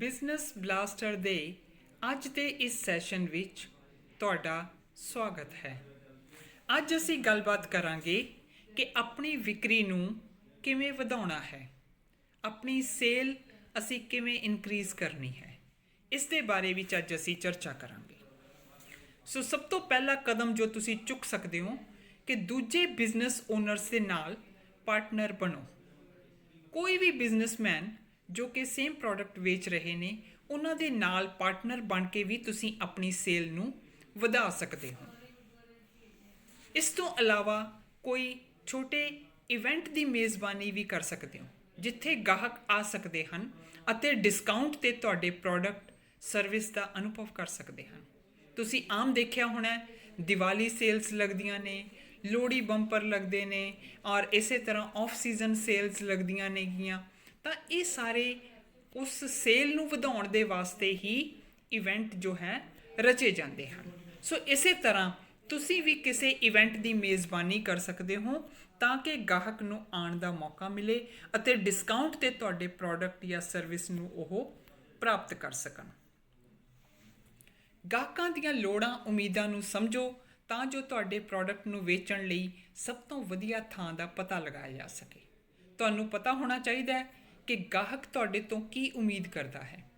Business blaster ਦੇ ਅੱਜ ਦੇ ਇਸ ਸੈਸ਼ਨ ਵਿੱਚ ਤੁਹਾਡਾ ਸਵਾਗਤ ਹੈ। ਅੱਜ ਅਸੀਂ ਗੱਲਬਾਤ ਕਰਾਂਗੇ ਕਿ ਆਪਣੀ ਵਿਕਰੀ ਨੂੰ ਕਿਵੇਂ ਵਧਾਉਣਾ ਹੈ, ਆਪਣੀ ਸੇਲ ਅਸੀਂ ਕਿਵੇਂ ਇਨਕਰੀਜ਼ ਕਰਨੀ ਹੈ, ਇਸ ਦੇ ਬਾਰੇ ਵਿੱਚ ਅੱਜ ਅਸੀਂ ਚਰਚਾ ਕਰਾਂਗੇ। ਸੋ ਸਭ ਤੋਂ ਪਹਿਲਾ ਕਦਮ ਜੋ ਤੁਸੀਂ ਚੁੱਕ ਸਕਦੇ ਹੋ ਕਿ ਦੂਜੇ ਬਿਜ਼ਨਸ ਓਨਰਸ ਦੇ ਨਾਲ ਪਾਰਟਨਰ ਬਣੋ। ਕੋਈ ਵੀ ਬਿਜ਼ਨਸਮੈਨ ਜੋ ਕਿ ਸੇਮ ਪ੍ਰੋਡਕਟ ਵੇਚ ਰਹੇ ਨੇ ਉਹਨਾਂ ਦੇ ਨਾਲ ਪਾਰਟਨਰ ਬਣ ਕੇ ਵੀ ਤੁਸੀਂ ਆਪਣੀ ਸੇਲ ਨੂੰ ਵਧਾ ਸਕਦੇ ਹੋ। ਇਸ ਤੋਂ ਇਲਾਵਾ ਕੋਈ ਛੋਟੇ ਇਵੈਂਟ ਦੀ ਮੇਜ਼ਬਾਨੀ ਵੀ ਕਰ ਸਕਦੇ ਹੋ ਜਿੱਥੇ ਗਾਹਕ ਆ ਸਕਦੇ ਹਨ ਅਤੇ ਡਿਸਕਾਊਂਟ ਤੇ ਤੁਹਾਡੇ ਪ੍ਰੋਡਕਟ ਸਰਵਿਸ ਦਾ ਅਨੁਭਵ ਕਰ ਸਕਦੇ ਹਨ। ਤੁਸੀਂ ਆਮ ਦੇਖਿਆ ਹੋਣਾ ਹੈ, ਦੀਵਾਲੀ ਸੇਲਸ ਲੱਗਦੀਆਂ ਨੇ ਲੋਹੜੀ ਬੰਪਰ ਲੱਗਦੇ ਨੇ ਔਰ ਇਸੇ ਤਰ੍ਹਾਂ ਆਫ ਸੀਜ਼ਨ ਸੇਲਸ ਲੱਗਦੀਆਂ ਨੇਗੀਆਂ। ਤਾਂ ਇਹ ਸਾਰੇ ਉਸ ਸੇਲ ਨੂੰ ਵਧਾਉਣ ਦੇ ਵਾਸਤੇ ਹੀ ਇਵੈਂਟ ਜੋ ਹੈ, ਰਚੇ ਜਾਂਦੇ ਹਨ। ਸੋ ਇਸੇ ਤਰ੍ਹਾਂ ਤੁਸੀਂ ਵੀ ਕਿਸੇ ਇਵੈਂਟ ਦੀ ਮੇਜ਼ਬਾਨੀ ਕਰ ਸਕਦੇ ਹੋ ਤਾਂ ਕਿ ਗਾਹਕ ਨੂੰ ਆਉਣ ਦਾ ਮੌਕਾ ਮਿਲੇ ਅਤੇ ਡਿਸਕਾਊਂਟ ਤੇ ਤੁਹਾਡੇ ਪ੍ਰੋਡਕਟ ਜਾਂ ਸਰਵਿਸ ਨੂੰ ਉਹ ਪ੍ਰਾਪਤ ਕਰ ਸਕਣ। ਗਾਹਕਾਂ ਦੀਆਂ ਲੋੜਾਂ, ਉਮੀਦਾਂ ਨੂੰ ਸਮਝੋ ਤਾਂ ਜੋ ਤੁਹਾਡੇ ਪ੍ਰੋਡਕਟ ਨੂੰ ਵੇਚਣ ਲਈ ਸਭ ਤੋਂ ਵਧੀਆ ਥਾਂ ਦਾ ਪਤਾ ਲਗਾਇਆ ਜਾ ਸਕੇ। ਤੁਹਾਨੂੰ ਪਤਾ ਹੋਣਾ ਚਾਹੀਦਾ ਹੈ ਕਿ ਗਾਹਕ ਤੁਹਾਡੇ ਤੋਂ ਕੀ ਉਮੀਦ ਕਰਦਾ ਹੈ?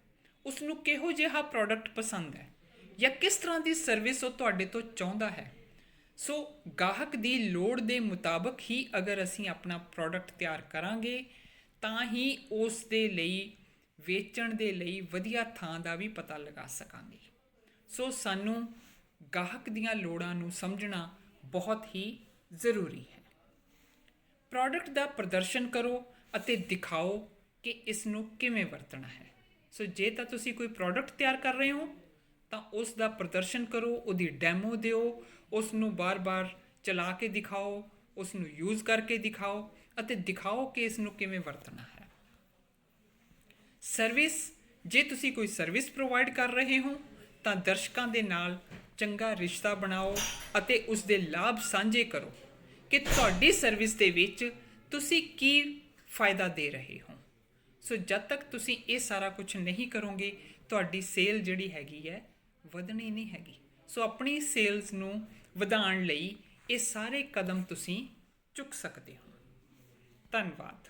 ਉਸ ਨੂੰ ਕਿਹੋ ਜਿਹਾ ਪ੍ਰੋਡਕਟ ਪਸੰਦ ਹੈ? ਜਾਂ ਕਿਸ ਤਰ੍ਹਾਂ ਦੀ ਸਰਵਿਸ ਉਹ ਤੁਹਾਡੇ ਤੋਂ ਚਾਹੁੰਦਾ ਹੈ? ਸੋ ਗਾਹਕ ਦੀ ਲੋੜ ਦੇ ਮੁਤਾਬਕ ਹੀ ਅਗਰ ਅਸੀਂ ਆਪਣਾ ਪ੍ਰੋਡਕਟ ਤਿਆਰ ਕਰਾਂਗੇ, ਤਾਂ ਹੀ ਉਸ ਦੇ ਲਈ, ਵੇਚਣ ਦੇ ਲਈ ਵਧੀਆ ਥਾਂ ਦਾ ਵੀ ਪਤਾ ਲਗਾ ਸਕਾਂਗੇ। ਸੋ ਸਾਨੂੰ ਗਾਹਕ ਦੀਆਂ ਲੋੜਾਂ ਨੂੰ ਸਮਝਣਾ ਬਹੁਤ ਹੀ ਜ਼ਰੂਰੀ ਹੈ। ਪ੍ਰੋਡਕਟ ਦਾ ਪ੍ਰਦਰਸ਼ਨ ਕਰੋ ਅਤੇ ਦਿਖਾਓ ਕਿ ਇਸ ਨੂੰ ਕਿਵੇਂ ਵਰਤਣਾ ਹੈ। ਸੋ ਜੇ ਤਾਂ ਤੁਸੀਂ ਕੋਈ ਪ੍ਰੋਡਕਟ ਤਿਆਰ ਕਰ ਰਹੇ ਹੋ, ਤਾਂ ਉਸ ਦਾ ਪ੍ਰਦਰਸ਼ਨ ਕਰੋ, ਉਹਦੀ ਡੈਮੋ ਦਿਓ ਉਸ ਨੂੰ ਬਾਰ-ਬਾਰ ਚਲਾ ਕੇ ਦਿਖਾਓ ਉਸ ਨੂੰ ਯੂਜ਼ ਕਰਕੇ ਦਿਖਾਓ ਅਤੇ ਦਿਖਾਓ ਕਿ ਇਸ ਨੂੰ ਕਿਵੇਂ ਵਰਤਣਾ ਹੈ। ਸਰਵਿਸ ਜੇ ਤੁਸੀਂ ਕੋਈ ਸਰਵਿਸ ਪ੍ਰੋਵਾਈਡ ਕਰ ਰਹੇ ਹੋ, ਤਾਂ ਦਰਸ਼ਕਾਂ ਦੇ ਨਾਲ ਚੰਗਾ ਰਿਸ਼ਤਾ ਬਣਾਓ ਅਤੇ ਉਸ ਦੇ ਲਾਭ ਸਾਂਝੇ ਕਰੋ ਕਿ ਤੁਹਾਡੀ ਸਰਵਿਸ ਦੇ ਵਿੱਚ ਤੁਸੀਂ ਕੀ ਫਾਇਦਾ ਦੇ ਰਹੇ ਹੋ। ਸੋ ਜਦ ਤੱਕ ਤੁਸੀਂ ਇਹ ਸਾਰਾ ਕੁਝ ਨਹੀਂ ਕਰੋਗੇ, ਤੁਹਾਡੀ ਸੇਲ ਜਿਹੜੀ ਹੈਗੀ ਹੈ, ਵਧਣੀ ਨਹੀਂ ਹੈਗੀ। ਸੋ ਆਪਣੀ ਸੇਲਸ ਨੂੰ ਵਧਾਉਣ ਲਈ ਇਹ ਸਾਰੇ ਕਦਮ ਤੁਸੀਂ ਚੁੱਕ ਸਕਦੇ ਹੋ। ਧੰਨਵਾਦ।